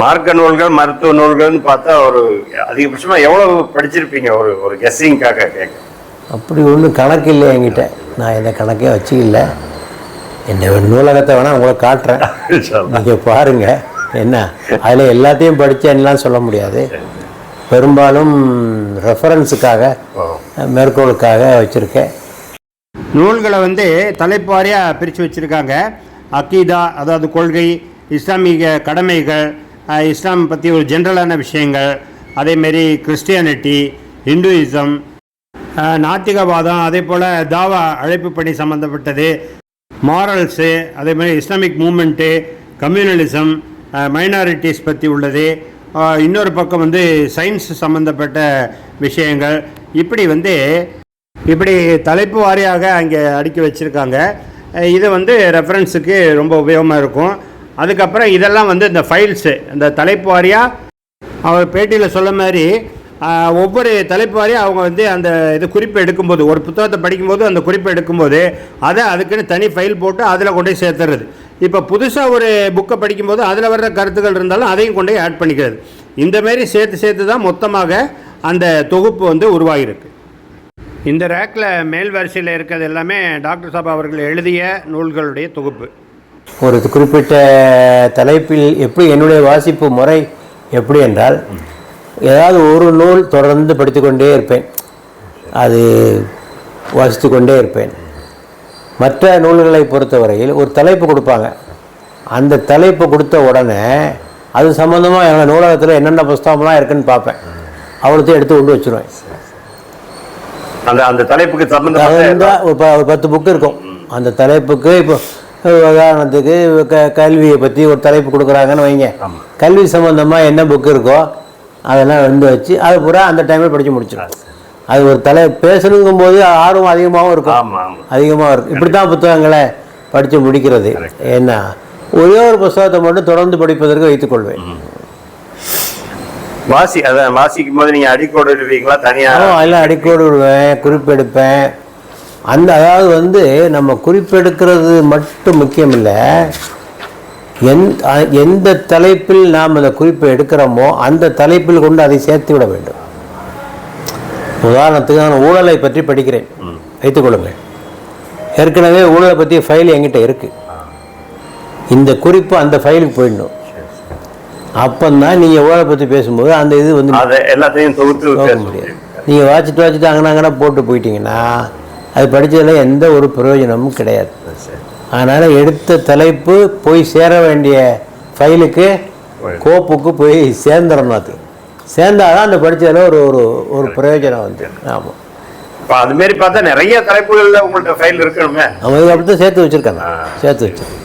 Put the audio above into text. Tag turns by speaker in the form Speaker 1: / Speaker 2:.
Speaker 1: மார்க்க நூல்கள் மருத்துவ நூல்கள்னு பார்த்தா ஒரு அதிகபட்சமா எவ்வளவு படிச்சிருப்பீங்க? ஒரு ஒரு கெஸ்ஸிங்காக கேட்க.
Speaker 2: அப்படி ஒன்றும் கணக்கு இல்லை என்கிட்ட. நான் எந்த கணக்கே வச்சுக்கல என்ன ஒரு நூலகத்தை வேணால் உங்களுக்கு காட்டுறேன். நீங்கள் பாருங்கள் என்ன? அதில் எல்லாத்தையும் படித்தேன்லாம் சொல்ல முடியாது. பெரும்பாலும் ரெஃபரன்ஸுக்காக மேற்கோளுக்காக வச்சுருக்கேன்.
Speaker 3: நூல்களை வந்து தலைப்பு வாரியாக பிரித்து வச்சுருக்காங்க. அக்கீதா அதாவது கொள்கை இஸ்லாமிய கடமைகள் இஸ்லாம் பற்றி ஒரு ஜென்ரலான விஷயங்கள் அதேமாரி கிறிஸ்டியானிட்டி ஹிந்துயிசம் நாத்திகவாதம் அதே போல் தாவா அழைப்பு பணி சம்மந்தப்பட்டது மாரல்ஸு அதே மாதிரி இஸ்லாமிக் மூமெண்ட்டு கம்யூனலிசம் மைனாரிட்டிஸ் பற்றி உள்ளது. இன்னொரு பக்கம் வந்து சயின்ஸ் சம்மந்தப்பட்ட விஷயங்கள். இப்படி வந்து இப்படி தலைப்பு வாரியாக அங்கே அடுக்கி வச்சுருக்காங்க. இது வந்து ரெஃபரன்ஸுக்கு ரொம்ப உபயோகமாக இருக்கும். அதுக்கப்புறம் இதெல்லாம் வந்து இந்த ஃபைல்ஸு இந்த தலைப்பு வாரியாக அவர் பேட்டியில் சொல்ல மாதிரி ஒவ்வொரு தலைப்பு வாரியாக அவங்க வந்து அந்த இது குறிப்பு எடுக்கும்போது ஒரு புத்தகத்தை படிக்கும்போது அந்த குறிப்பை எடுக்கும்போது அதை அதுக்குன்னு தனி ஃபைல் போட்டு அதில் கொண்டு போய் சேர்த்துறது. இப்போ புதுசாக ஒரு புக்கை படிக்கும்போது அதில் வர்ற கருத்துக்கள் இருந்தாலும் அதையும் கொண்டு போய் ஆட் பண்ணிக்கிறது. இந்தமாரி சேர்த்து சேர்த்து தான் மொத்தமாக அந்த தொகுப்பு வந்து உருவாகியிருக்கு. இந்த ரேக்கில் மேல் வரிசையில் இருக்கிறது எல்லாமே டாக்டர் சாபா அவர்கள் எழுதிய நூல்களுடைய தொகுப்பு.
Speaker 2: ஒரு குறிப்பிட்ட தலைப்பில் எப்படி என்னுடைய வாசிப்பு முறை எப்படி என்றால் ஏதாவது ஒரு நூல் தொடர்ந்து படித்து கொண்டே இருப்பேன். அது வாசித்து கொண்டே இருப்பேன். மற்ற நூல்களை பொறுத்தவரையில் ஒரு தலைப்பு கொடுப்பாங்க. அந்த தலைப்பு கொடுத்த உடனே அது சம்மந்தமாக எங்கள் நூலகத்தில் என்னென்ன புஸ்தகம்லாம் இருக்குன்னு பார்ப்பேன். அவ்வளோத்தையும் எடுத்து கொண்டு வச்சுருவேன்.
Speaker 1: அந்த அந்த தலைப்புக்கு
Speaker 2: தகுந்த
Speaker 1: சம்பந்தப்பட்ட
Speaker 2: ஒரு ப- ஒரு பத்து புக்கு இருக்கும். அந்த தலைப்புக்கு இப்போ உதாரணத்துக்கு க கல்வியை பற்றி ஒரு தலைப்பு கொடுக்குறாங்கன்னு வைங்க. கல்வி சம்மந்தமாக என்ன புக்கு இருக்கோ அதெல்லாம் வந்து வச்சு அது பூரா அந்த டைமில் படித்து முடிச்சிடும் அது ஒரு தலை பேசணுங்கும் போது ஆர்வம் அதிகமாகவும் இருக்கும். அதிகமாக இருக்கும். இப்படி தான் புத்தகங்களை படித்து முடிக்கிறது. என்ன ஒரே ஒரு புத்தகத்தை மட்டும் தொடர்ந்து படிப்பதற்கு வைத்துக்கொள்வேன்
Speaker 1: வாசி அதான் வாசிக்கும் போது நீங்க அடிக்கோடு எழுதுவீங்களா? தனியா?
Speaker 2: ஆமாம் எல்லாம் அடிக்கோடு விடுவேன் குறிப்பெடுப்பேன். அந்த அதாவது வந்து நம்ம குறிப்பெடுக்கிறது மட்டும் முக்கியம் இல்லை எந் எந்த தலைப்பில் நாம் அந்த குறிப்பை எடுக்கிறோமோ அந்த தலைப்பில் கொண்டு அதை சேர்த்து விட வேண்டும். உதாரணத்துக்கு நான் ஊழலை பற்றி படிக்கிறேன். வைத்துக்கொள்ளுங்கள் ஏற்கனவே ஊழலை பற்றிய ஃபைல் என்கிட்ட இருக்கு. இந்த குறிப்பு அந்த ஃபைலுக்கு போயிடணும். அப்போந்தான் நீங்கள் ஊழலை பற்றி பேசும்போது அந்த இது வந்து
Speaker 1: எல்லாத்தையும் தொகுத்து
Speaker 2: நீங்கள் வாசிட்டு வாசிட்டு அங்கே அங்கே போட்டு போயிட்டீங்கன்னா அது படித்ததில் எந்த ஒரு பிரயோஜனமும் கிடையாது. அதனால் எடுத்த தலைப்பு போய் சேர வேண்டிய ஃபைலுக்கு கோப்புக்கு போய் சேர்ந்துடணும் அது. சேர்ந்தாதான் அந்த படித்ததில் ஒரு ஒரு ஒரு பிரயோஜனம் வந்து. ஆமாம்
Speaker 1: இப்ப அது மாதிரி பார்த்தா நிறைய தலைப்புகள்ல உங்கள்ட்ட ஃபைல் இருக்கணுமே
Speaker 2: அவங்க அப்படி தான் சேர்த்து வச்சுருக்காங்க. சேர்த்து வச்சிருக்காங்க.